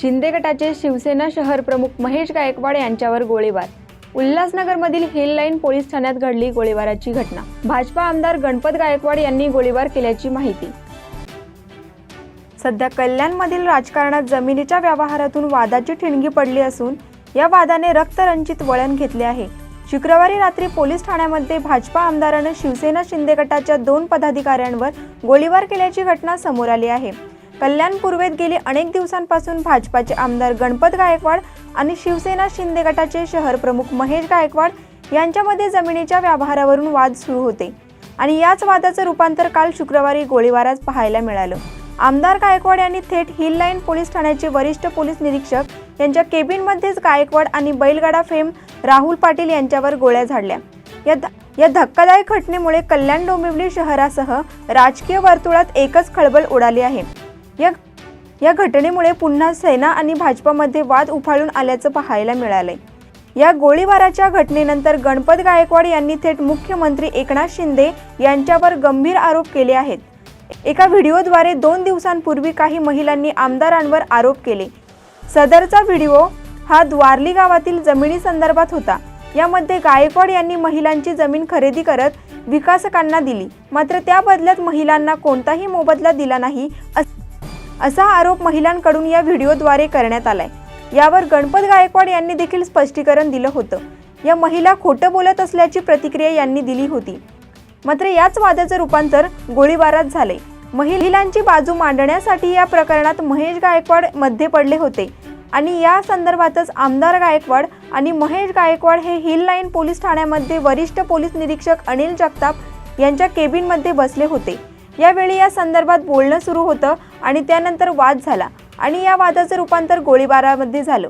शिंदे गटाचे शिवसेना शहर प्रमुख महेश गायकवाड यांच्यावर गोळीबार. उल्हासनगरमधील हिल लाईन पोलीस ठाण्यात घडली गोळीबाराची घटना. भाजपा आमदार गणपत गायकवाड यांनी गोळीबार केल्याची माहिती. सध्या कल्याणमधील राजकारणात जमिनीच्या व्यवहारातून वादाची ठिणगी पडली असून या वादाने रक्तरंजित वळण घेतले आहे. शुक्रवारी रात्री पोलीस ठाण्यामध्ये भाजपा आमदारानं शिवसेना शिंदे गटाच्या दोन पदाधिकाऱ्यांवर गोळीबार केल्याची घटना समोर आली आहे. कल्याण पूर्वेत गेली अनेक दिवसांपासून भाजपाचे आमदार गणपत गायकवाड आणि शिवसेना शिंदे गटाचे शहर प्रमुख महेश गायकवाड यांच्यामध्ये जमिनीच्या व्यवहारावरून वाद सुरू होते. आणि याच वादाचं रूपांतर काल शुक्रवारी गोळीबारात पाहायला मिळालं. आमदार गायकवाड यांनी थेट हिल लाईन पोलीस ठाण्याचे वरिष्ठ पोलीस निरीक्षक यांच्या केबिनमध्येच गायकवाड आणि बैलगाडा फेम राहुल पाटील यांच्यावर गोळ्या झाडल्या. या ध- या धक्कादायक घटनेमुळे कल्याण डोंबिवली शहरासह राजकीय वर्तुळात एकच खळबळ उडाली आहे. या या घटनेमुळे पुन्हा सेना आणि भाजपामध्ये वाद उफाळून आल्याचं पाहायला मिळालंय. या गोळीबाराच्या घटनेनंतर गणपत गायकवाड यांनी थेट मुख्यमंत्री एकनाथ शिंदे यांच्यावर गंभीर आरोप केले आहेत. एका व्हिडिओद्वारे दोन दिवसांपूर्वी काही महिलांनी आमदारांवर आरोप केले. सदरचा व्हिडिओ हा द्वारली गावातील जमिनी संदर्भात होता. यामध्ये गायकवाड यांनी महिलांची जमीन खरेदी करत विकासकांना दिली. मात्र त्या बदल्यात महिलांना कोणताही मोबदला दिला नाही असा आरोप महिलांकडून या व्हिडिओद्वारे करण्यात आलाय. यावर गणपत गायकवाड यांनी देखील स्पष्टीकरण दिलं होतं. या महिला खोटं बोलत असल्याची प्रतिक्रिया यांनी दिली होती. मात्र याच वादाचं रूपांतर गोळीबारात झाले महिलांची बाजू मांडण्यासाठी या प्रकरणात महेश गायकवाडमध्ये पडले होते आणि या संदर्भातच आमदार गायकवाड आणि महेश गायकवाड हे हिल लाईन पोलीस ठाण्यामध्ये वरिष्ठ पोलीस निरीक्षक अनिल जगताप यांच्या केबिनमध्ये बसले होते. यावेळी या संदर्भात बोलणं सुरू होतं आणि त्यानंतर वाद झाला आणि या वादाचं रूपांतर गोळीबारामध्ये झालं.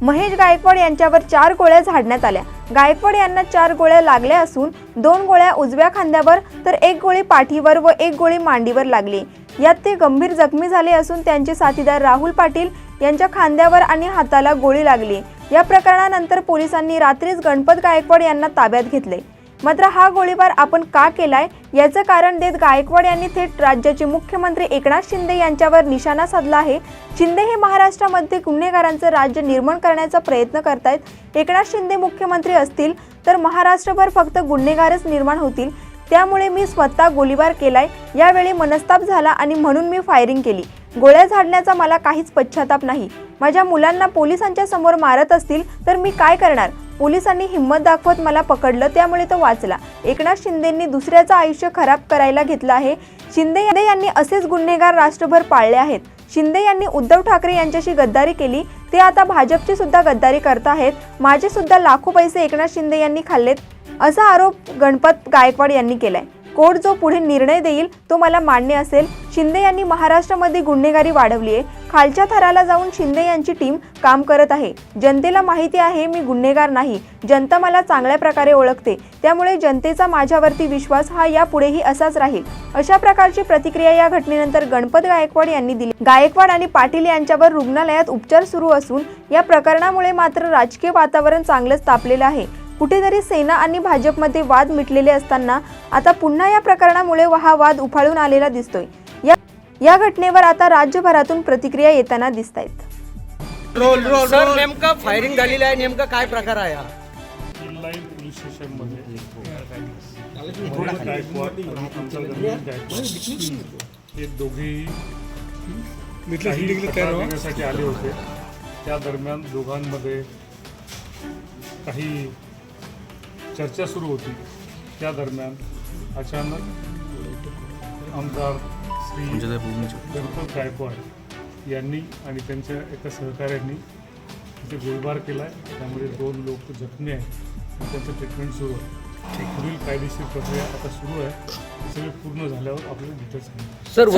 महेश गायकवाड यांच्यावर चार गोळ्या झाडण्यात आल्या. गायकवाड यांना चार गोळ्या लागल्या असून दोन गोळ्या उजव्या खांद्यावर तर एक गोळी पाठीवर व एक गोळी मांडीवर लागली. यात ते गंभीर जखमी झाले असून त्यांचे साथीदार राहुल पाटील यांच्या खांद्यावर आणि हाताला गोळी लागली. या प्रकरणानंतर पोलिसांनी रात्रीच गणपत गायकवाड यांना ताब्यात घेतले. मात्र हा गोळीबार आपण का केलाय याचं कारण देत गायकवाड यांनी थेट राज्याचे मुख्यमंत्री एकनाथ शिंदे यांच्यावर निशाणा साधला आहे. शिंदे हे महाराष्ट्रामध्ये गुन्हेगारांचं राज्य निर्माण करण्याचा प्रयत्न करतायत. एकनाथ शिंदे मुख्यमंत्री असतील तर महाराष्ट्रभर फक्त गुन्हेगारच निर्माण होतील. त्यामुळे मी स्वतः गोळीबार केलाय. यावेळी मनस्ताप झाला आणि म्हणून मी फायरिंग केली. गोळ्या झाडण्याचा मला काहीच पश्चाताप नाही. माझ्या मुलांना पोलिसांच्या समोर मारत असतील तर मी काय करणार? पोलिसांनी हिंमत दाखवत मला पकडलं त्यामुळे तो वाचला. एकनाथ शिंदेंनी दुसऱ्याचं आयुष्य खराब करायला घेतलं आहे. शिंदे शिंदे यांनी असेच गुन्हेगार राष्ट्रभर पाळले आहेत. शिंदे यांनी उद्धव ठाकरे यांच्याशी गद्दारी केली. ते आता भाजपची सुद्धा गद्दारी करत आहेत. माझे सुद्धा लाखो पैसे एकनाथ शिंदे यांनी खाल्लेत असा आरोप गणपत गायकवाड यांनी केलाय. कोर्ट जो पुढे निर्णय देईल तो मला मान्य असेल. शिंदे यांनी महाराष्ट्रामध्ये गुन्हेगारी वाढवली आहे. खालच्या थराला जाऊन शिंदे यांची टीम काम करत आहे. जनतेला माहिती आहे मी गुन्हेगार नाही. जनता मला चांगल्या प्रकारे ओळखते. त्यामुळे जनतेचा माझ्यावरती विश्वास हा यापुढेही असाच राहील. अशा प्रकारची प्रतिक्रिया या घटनेनंतर गणपत गायकवाड यांनी दिली. गायकवाड आणि पाटील यांच्यावर रुग्णालयात उपचार सुरू असून या प्रकरणामुळे मात्र राजकीय वातावरण चांगलंच तापलेलं आहे. कुठेतरी सेना आणि भाजपमध्ये वाद मिटलेले असताना आता पुन्हा या प्रकरणामुळे हा वाद उफाळून आलेला दिसतोय. या या घटनेवर आता राज्यभरातून प्रतिक्रिया येताना दिसत आहेत रोल रोल सर रोल. नेमकं फायरिंग झालेली आहे नेमकं काय प्रकार आहे हा? पोलीस स्टेशनमध्ये आले होते त्या दरम्यान दोघांमध्ये काही चर्चा सुरू होती. त्या दरम्यान अचानक आमदार श्री गणपत गायकवाड यांनी आणि त्यांच्या एका सहकाऱ्यांनी तिथे गोळीबार केला आहे त्यामुळे दोन लोक जखमी आहेत. त्यांचं ट्रीटमेंट सुरू आहे. पुढील कायदेशीर प्रक्रिया आता सुरू आहे. हे सगळे पूर्ण झाल्यावर आपल्याला डिटेल्स सर